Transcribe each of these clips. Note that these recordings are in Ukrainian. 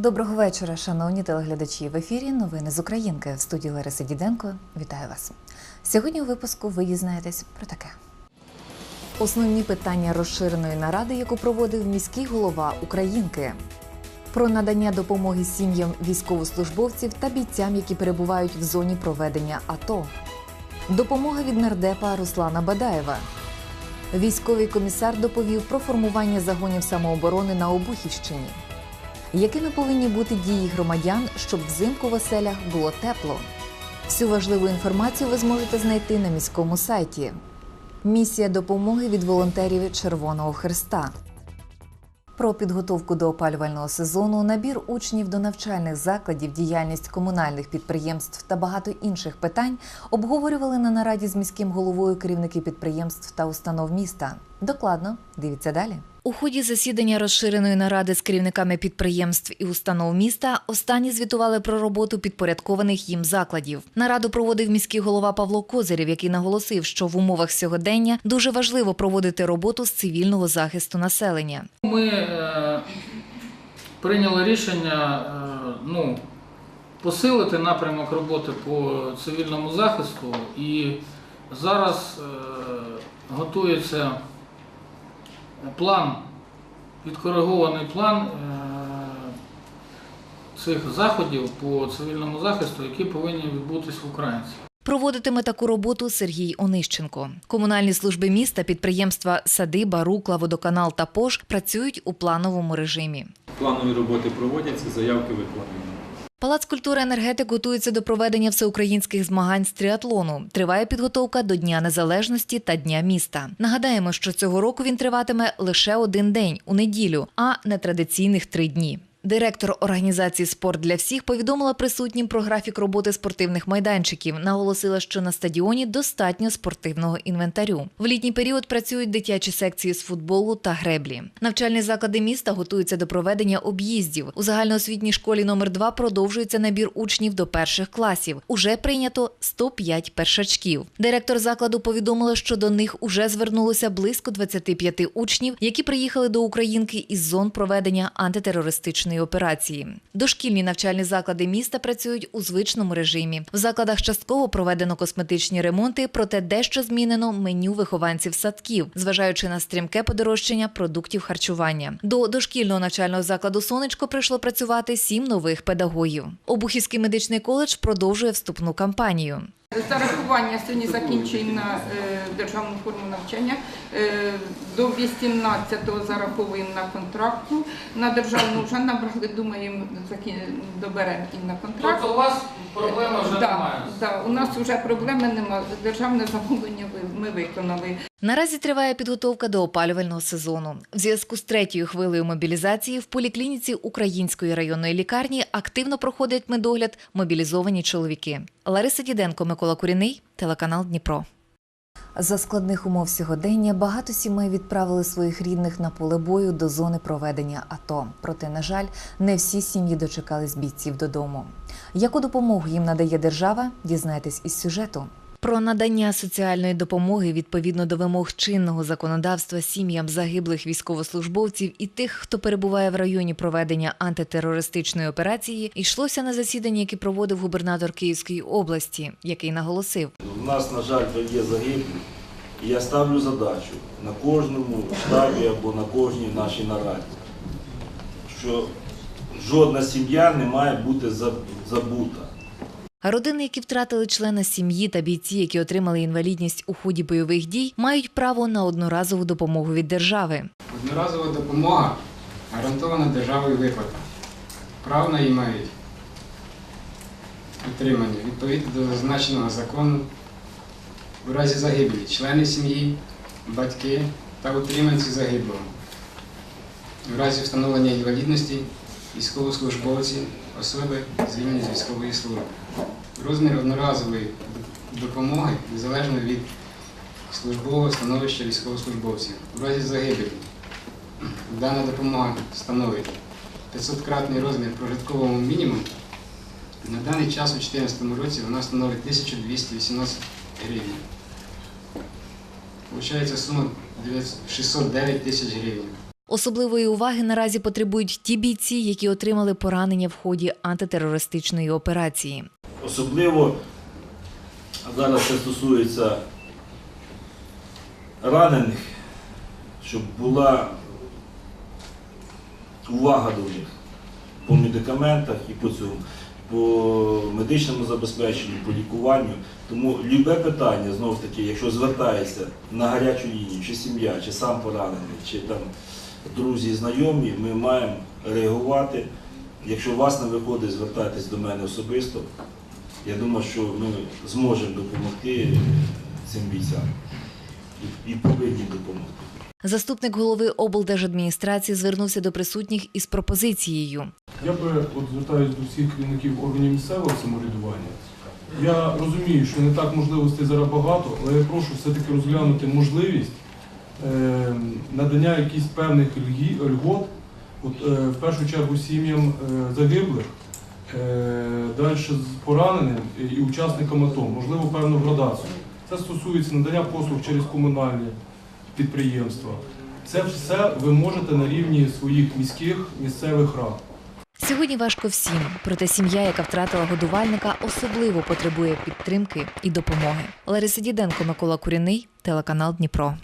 Доброго вечора, шановні телеглядачі. В ефірі новини з Українки в студії Лариси Діденко. Вітаю вас. Сьогодні у випуску ви дізнаєтесь про таке. Основні питання розширеної наради, яку проводив міський голова Українки. Про надання допомоги сім'ям військовослужбовців та бійцям, які перебувають в зоні проведення АТО. Допомога від нардепа Руслана Бадаєва. Військовий комісар доповів про формування загонів самооборони на Обухівщині. Якими повинні бути дії громадян, щоб взимку в оселях було тепло? Всю важливу інформацію ви зможете знайти на міському сайті. Місія допомоги від волонтерів Червоного Христа. Про підготовку до опалювального сезону, набір учнів до навчальних закладів, діяльність комунальних підприємств та багато інших питань обговорювали на нараді з міським головою керівники підприємств та установ міста. Докладно дивіться далі. У ході засідання розширеної наради з керівниками підприємств і установ міста останні звітували про роботу підпорядкованих їм закладів. Нараду проводив міський голова Павло Козирєв, який наголосив, що в умовах сьогодення дуже важливо проводити роботу з цивільного захисту населення. Ми е, прийняли рішення е, ну, посилити напрямок роботи по цивільному захисту і зараз е, готується план, відкоригований план е, цих заходів по цивільному захисту, які повинні відбутись в Українці. Проводитиме таку роботу Сергій Онищенко. Комунальні служби міста, підприємства Садиба, Рукла, Водоканал та Пош працюють у плановому режимі. Планові роботи проводяться, заявки виконуємо. Палац культури енергетик готується до проведення всеукраїнських змагань з тріатлону. Триває підготовка до Дня Незалежності та Дня міста. Нагадаємо, що цього року він триватиме лише один день у неділю, а не традиційних три дні. Директор організації Спорт для всіх повідомила присутнім про графік роботи спортивних майданчиків. Наголосила, що на стадіоні достатньо спортивного інвентарю. В літній період працюють дитячі секції з футболу та греблі. Навчальні заклади міста готуються до проведення об'їздів. У загальноосвітній школі номер 2 продовжується набір учнів до перших класів. Уже прийнято 105 першачків. Директор закладу повідомила, що до них уже звернулося близько 25 учнів, які приїхали до Українки із зон проведення антитерористичної операції. Дошкільні навчальні заклади міста працюють у звичному режимі. В закладах частково проведено косметичні ремонти, проте дещо змінено меню вихованців садків, зважаючи на стрімке подорожчання продуктів харчування. До дошкільного навчального закладу Сонечко прийшло працювати сім нових педагогів. Обухівський медичний коледж продовжує вступну кампанію. Зарахування сьогодні закінчуємо на е, державну форму навчання. Е, до 18-го зараховуємо на контракту, На державну вже набрали, думаємо, доберемо і на контракт. Тобто у вас да, у нас вже проблеми немає. Державне замовлення ми виконали. Наразі триває підготовка до опалювального сезону. В зв'язку з третьою хвилею мобілізації в поліклініці Української районної лікарні активно проходять медогляд мобілізовані чоловіки. Лариса Діденко, Микола Куріний, телеканал Дніпро. За складних умов сьогодення багато сімей відправили своїх рідних на поле бою до зони проведення АТО. Проте, на жаль, не всі сім'ї дочекались бійців додому. Яку допомогу їм надає держава? Дізнайтесь із сюжету. Про надання соціальної допомоги відповідно до вимог чинного законодавства сім'ям загиблих військовослужбовців і тих, хто перебуває в районі проведення антитерористичної операції, йшлося на засіданні, яке проводив губернатор Київської області, який наголосив, У нас, на жаль, є загиблі, і я ставлю задачу на кожному штабі або на кожній нашій нараді, що жодна сім'я не має бути забута. Родини, які втратили члена сім'ї та бійці, які отримали інвалідність у ході бойових дій, мають право на одноразову допомогу від держави. Одноразова допомога гарантована державою виплата. Право на її мають отримані відповідно до зазначеного закону у разі загибелі члени сім'ї, батьки та утриманці загиблого. У разі встановлення інвалідності військовослужбовці, особи звільнені з військової служби. Розмір одноразової допомоги незалежно від службового становища військовослужбовців. У разі загибелі дана допомога становить 500-кратний розмір прожиткового мінімуму. На даний час у 2014 році вона становить 1218 гривень. Получається сума 609 тисяч гривень. Особливої уваги наразі потребують ті бійці, які отримали поранення в ході антитерористичної операції. Особливо зараз це стосується ранених, щоб була увага до них по медикаментах і по цьому, по медичному забезпеченню, по лікуванню. Тому любе питання, знову ж таки, якщо звертається на гарячу лінію, чи сім'я, чи сам поранений, чи там друзі, знайомі, ми маємо реагувати. Якщо у вас не виходить, звертайтесь до мене особисто. Я думаю, що ми зможемо допомогти цим бійцям і, і повинні допомогти. Заступник голови облдержадміністрації звернувся до присутніх із пропозицією. Я би от звертаюся до всіх керівників органів місцевого самоврядування. Я розумію, що не так можливостей зараз багато, але я прошу все-таки розглянути можливість надання якихось певних льгот, от, е, в першу чергу сім'ям е, загиблих, е, далі з пораненим і учасникам АТО, можливо, певну градацію. Це стосується надання послуг через комунальні підприємства. Це все ви можете на рівні своїх міських місцевих рад. Сьогодні важко всім, проте сім'я, яка втратила годувальника, особливо потребує підтримки і допомоги. Лариса Діденко, Микола Куріний, телеканал Дніпро.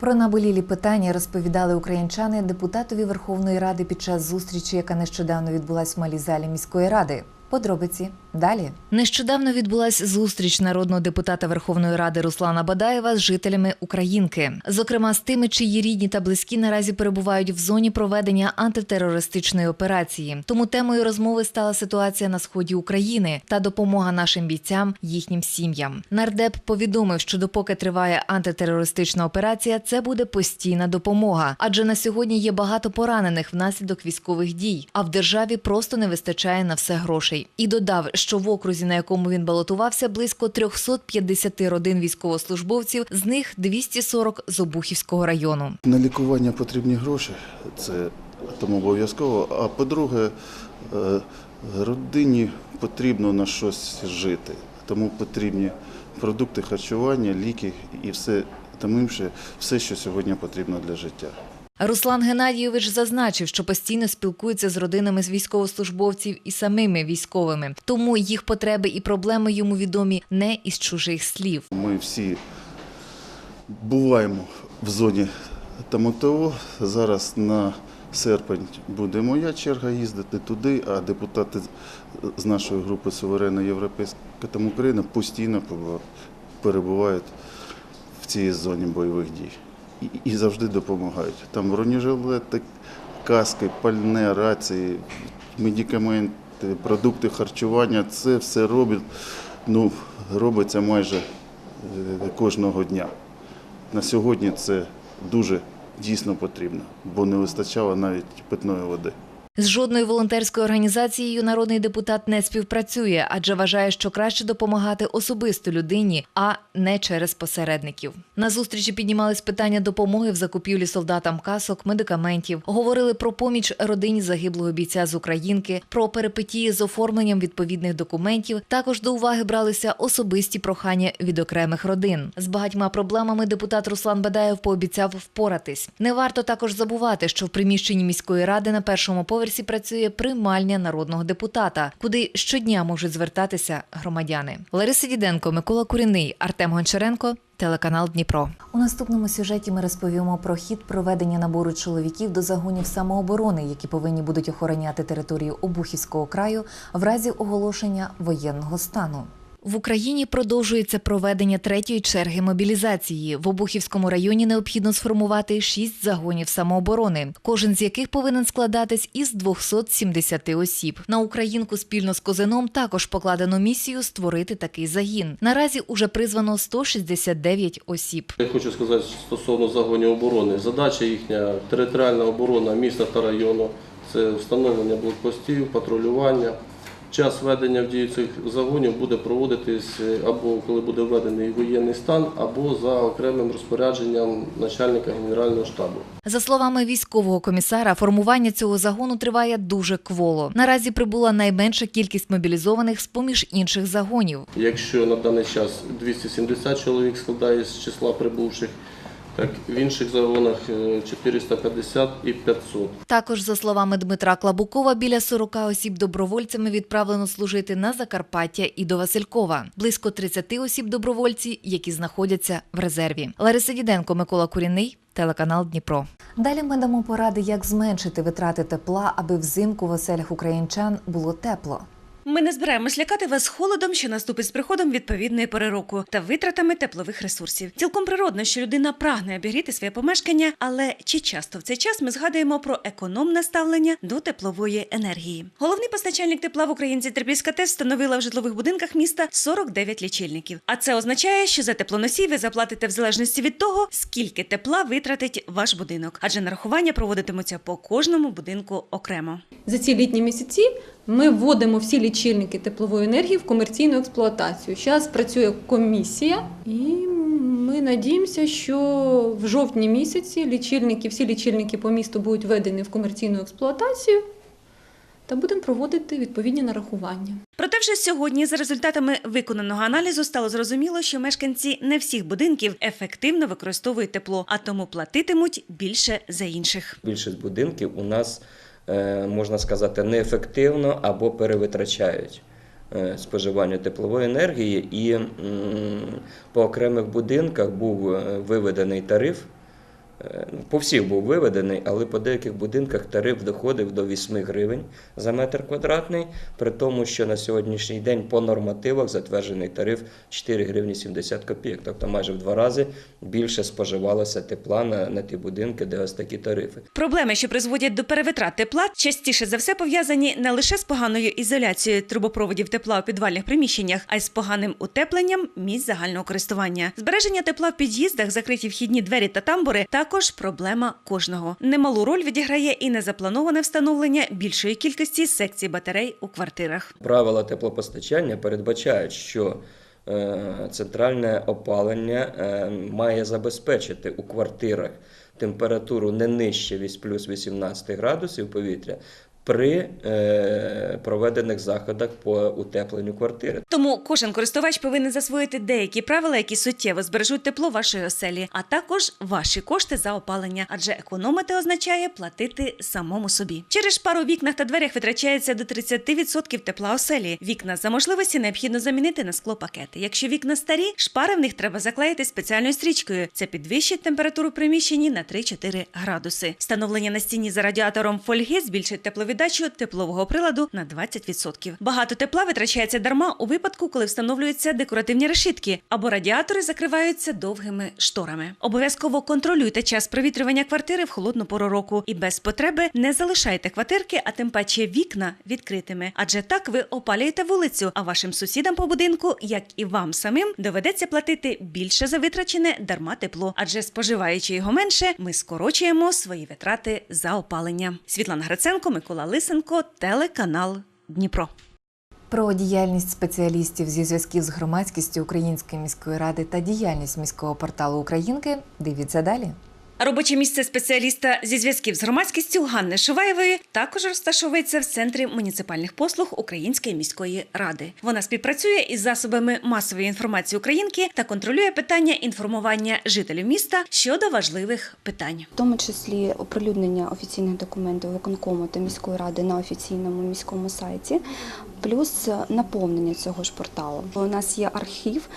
Про наболілі питання розповідали українчани депутатові Верховної Ради під час зустрічі, яка нещодавно відбулась в малій залі міської ради. Подробиці далі. Нещодавно відбулась зустріч народного депутата Верховної Ради Руслана Бадаєва з жителями Українки, зокрема з тими, чиї рідні та близькі наразі перебувають в зоні проведення антитерористичної операції. Тому темою розмови стала ситуація на сході України та допомога нашим бійцям, їхнім сім'ям. Нардеп повідомив, що допоки триває антитерористична операція, це буде постійна допомога, адже на сьогодні є багато поранених внаслідок військових дій, а в державі просто не вистачає на все грошей. І додав, що в окрузі, на якому він балотувався, близько 350 родин військовослужбовців, з них 240 з Обухівського району. На лікування потрібні гроші, це тому обов'язково. А по-друге, е, родині потрібно на щось жити, тому потрібні продукти харчування, ліки і все тому інше, все, що сьогодні потрібно для життя. Руслан Геннадійович зазначив, що постійно спілкується з родинами з військовослужбовців і самими військовими, тому їх потреби і проблеми йому відомі не із чужих слів. Ми всі буваємо в зоні ТМТО. Зараз на серпень буде моя черга їздити туди, а депутати з- нашої групи Суверенна Європейська там Україна постійно перебувають в цій зоні бойових дій і, завжди допомагають. Там бронежилети, каски, пальне, рації, медикаменти, продукти харчування. Це все робить, ну, робиться майже е, кожного дня. На сьогодні це дуже дійсно потрібно, бо не вистачало навіть питної води. З жодною волонтерською організацією народний депутат не співпрацює, адже вважає, що краще допомагати особисто людині, а не через посередників. На зустрічі піднімались питання допомоги в закупівлі солдатам касок, медикаментів. Говорили про поміч родині загиблого бійця з Українки, про перипетії з оформленням відповідних документів. Також до уваги бралися особисті прохання від окремих родин. З багатьма проблемами депутат Руслан Бадаєв пообіцяв впоратись. Не варто також забувати, що в приміщенні міської ради на першому поверсі працює приймальня народного депутата, куди щодня можуть звертатися громадяни. Лариса Діденко, Микола Куріний, Артем Гончаренко. Телеканал Дніпро у наступному сюжеті ми розповімо про хід проведення набору чоловіків до загонів самооборони, які повинні будуть охороняти територію Обухівського краю в разі оголошення воєнного стану. В Україні продовжується проведення третьої черги мобілізації. В Обухівському районі необхідно сформувати шість загонів самооборони, кожен з яких повинен складатись із 270 осіб. На Українку спільно з Козином також покладено місію створити такий загін. Наразі уже призвано 169 осіб. Я хочу сказати стосовно загонів оборони. Задача їхня територіальна оборона міста та району це встановлення блокпостів, патрулювання, Час ведення в дію цих загонів буде проводитись е, або коли буде введений воєнний стан, або за окремим розпорядженням начальника Генерального штабу. За словами військового комісара, формування цього загону триває дуже кволо. Наразі прибула найменша кількість мобілізованих з поміж інших загонів. Якщо на даний час 270 чоловік складає з числа прибувших, так в інших загонах е, 450 і 500. Також, за словами Дмитра Клабукова, біля 40 осіб добровольцями відправлено служити на Закарпаття і до Василькова. Близько 30 осіб добровольці, які знаходяться в резерві. Лариса Діденко, Микола Куріний, телеканал Дніпро. Далі ми дамо поради, як зменшити витрати тепла, аби взимку в оселях українчан було тепло. Ми не збираємось лякати вас холодом, що наступить з приходом відповідної пори року та витратами теплових ресурсів. Цілком природно, що людина прагне обігріти своє помешкання, але чи часто в цей час ми згадуємо про економне ставлення до теплової енергії? Головний постачальник тепла в Українці Терпільська ТЕС встановила в житлових будинках міста 49 лічильників. А це означає, що за теплоносій ви заплатите в залежності від того, скільки тепла витратить ваш будинок, адже нарахування проводитимуться по кожному будинку окремо. За ці літні місяці ми вводимо всі лічильники теплової енергії в комерційну експлуатацію. Зараз працює комісія, і ми надіємося, що в жовтні місяці лічильники, всі лічильники по місту будуть введені в комерційну експлуатацію та будемо проводити відповідні нарахування. Проте вже сьогодні, за результатами виконаного аналізу, стало зрозуміло, що мешканці не всіх будинків ефективно використовують тепло, а тому платитимуть більше за інших. Більшість будинків у нас, можна сказати, неефективно або перевитрачають е, споживання теплової енергії, і по окремих будинках був е, виведений тариф. Е, По всіх був виведений, але по деяких будинках тариф доходив до 8 гривень за метр квадратний, при тому, що на сьогоднішній день по нормативах затверджений тариф 4 гривні 70 копійок, тобто майже в два рази більше споживалося тепла на, на ті будинки, де ось такі тарифи. Проблеми, що призводять до перевитрат тепла, частіше за все пов'язані не лише з поганою ізоляцією трубопроводів тепла у підвальних приміщеннях, а й з поганим утепленням місць загального користування. Збереження тепла в під'їздах, закриті вхідні двері та тамбури також проблема кожного. Немалу роль відіграє і незаплановане встановлення більшої кількості секцій батарей у квартирах. Правила теплопостачання передбачають, що е, центральне опалення е, має забезпечити у квартирах температуру не нижче плюс 18 градусів повітря при е, проведених заходах по утепленню квартири. Тому кожен користувач повинен засвоїти деякі правила, які суттєво збережуть тепло вашої оселі, а також ваші кошти за опалення, адже економити означає платити самому собі. Через шпару вікнах та дверях витрачається до 30% тепла оселі. Вікна за можливості необхідно замінити на склопакети. Якщо вікна старі, шпари в них треба заклеїти спеціальною стрічкою. Це підвищить температуру в приміщенні на 3-4 градуси. Встановлення на стіні за радіатором фольги збільшить тепловіддачу теплового приладу на 20%. Багато тепла витрачається дарма у випадку, коли встановлюються декоративні решітки або радіатори закриваються довгими шторами. Обов'язково контролюйте час провітрювання квартири в холодну пору року і без потреби не залишайте квартирки, а тим паче вікна відкритими. Адже так ви опалюєте вулицю, а вашим сусідам по будинку, як і вам самим, доведеться платити більше за витрачене дарма тепло. Адже споживаючи його менше, ми скорочуємо свої витрати за опалення. Світлана Гриценко, Микола Лисенко, телеканал Дніпро. Про діяльність спеціалістів зі зв'язків з громадськістю Української міської ради та діяльність міського порталу Українки дивіться далі. Робоче місце спеціаліста зі зв'язків з громадськістю Ганни Шуваєвої також розташовується в центрі муніципальних послуг Української міської ради. Вона співпрацює із засобами масової інформації Українки та контролює питання інформування жителів міста щодо важливих питань. в тому числі оприлюднення офіційних документів виконкому та міської ради на офіційному міському сайті, плюс наповнення цього ж порталу. У нас є архів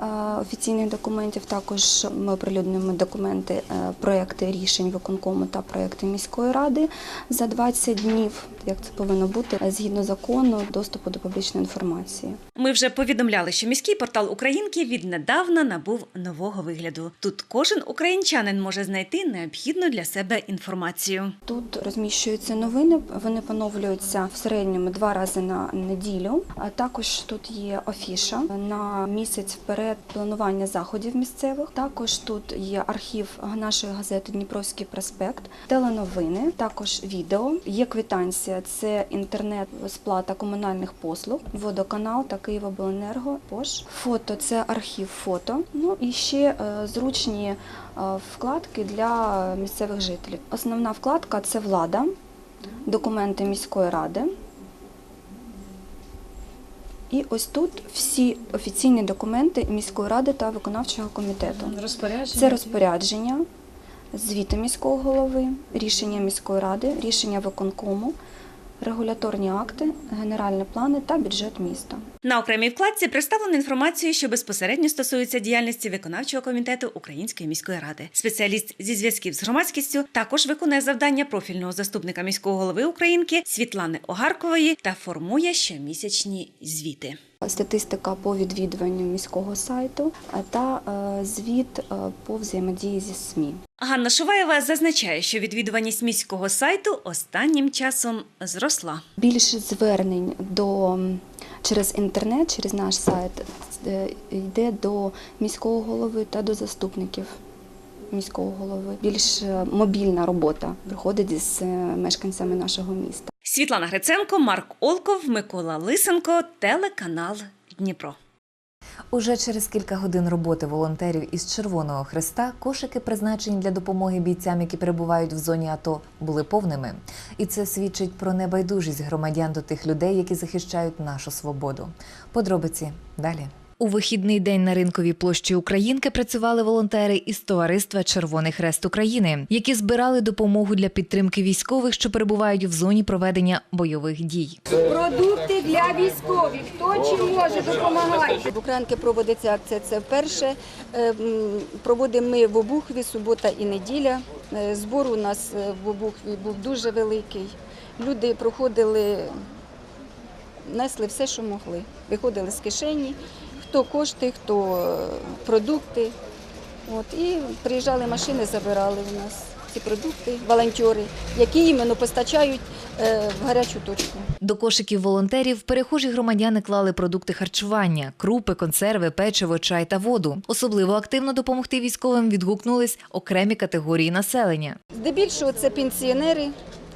е, офіційних документів. Також ми оприлюднюємо документи, е, проекти рішень виконкому та проекти міської ради за 20 днів, як це повинно бути е, згідно закону доступу до публічної інформації. Ми вже повідомляли, що міський портал Українки віднедавна набув нового вигляду. Тут кожен українчанин може знайти необхідну для себе інформацію. Тут розміщуються новини, вони поновлюються в середньому два рази на неділю. А також тут є афіша на місяць вперед планування заходів місцевих. Також тут є архів нашої газети Дніпровський проспект, теленовини, також відео. Є квитанція це інтернет, сплата комунальних послуг, водоканал та Київобленерго. ПОЖ. Фото це архів фото. Ну і ще е, зручні е, вкладки для місцевих жителів. Основна вкладка це влада, документи міської ради. І ось тут всі офіційні документи міської ради та виконавчого комітету. Розпорядження. Це розпорядження, звіти міського голови, рішення міської ради, рішення виконкому, регуляторні акти, генеральні плани та бюджет міста. На окремій вкладці представлено інформацію, що безпосередньо стосується діяльності виконавчого комітету Української міської ради. Спеціаліст зі зв'язків з громадськістю також виконує завдання профільного заступника міського голови Українки Світлани Огаркової та формує щомісячні звіти. Статистика по відвідуванню міського сайту та е, звіт е, по взаємодії зі СМІ. Ганна Шуваєва зазначає, що відвідуваність міського сайту останнім часом зросла. Більше звернень до через інтернет, через наш сайт е, йде до міського голови та до заступників міського голови. Більш мобільна робота приходить з мешканцями нашого міста. Світлана Гриценко, Марк Олков, Микола Лисенко, телеканал Дніпро. Уже через кілька годин роботи волонтерів із Червоного Хреста кошики, призначені для допомоги бійцям, які перебувають в зоні АТО, були повними. І це свідчить про небайдужість громадян до тих людей, які захищають нашу свободу. Подробиці далі. У вихідний день на ринковій площі Українки працювали волонтери із товариства Червоний Хрест України, які збирали допомогу для підтримки військових, що перебувають в зоні проведення бойових дій. Продукти для військових. Хто чим може допомагати? В Українки проводиться акція. Це вперше. Е, Проводимо ми в Обухві субота і неділя. Е, Збор у нас е, в Обухві був дуже великий. Люди проходили, несли все, що могли. Виходили з кишені, хто кошти, хто е, продукти. От, і приїжджали машини, забирали у нас ці продукти, волонтери, які іменно постачають е, в гарячу точку. До кошиків волонтерів перехожі громадяни клали продукти харчування, крупи, консерви, печиво, чай та воду. Особливо активно допомогти військовим відгукнулись окремі категорії населення. Здебільшого це пенсіонери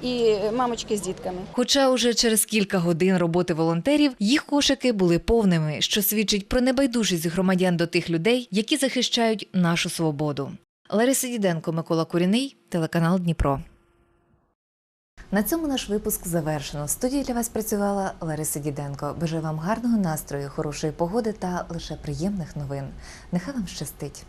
і мамочки з дітками. Хоча уже через кілька годин роботи волонтерів їх кошики були повними, що свідчить про небайдужість громадян до тих людей, які захищають нашу свободу. Лариса Діденко, Микола Куріний, телеканал Дніпро. На цьому наш випуск завершено. В студії для вас працювала Лариса Діденко. Бажаю вам гарного настрою, хорошої погоди та лише приємних новин. Нехай вам щастить.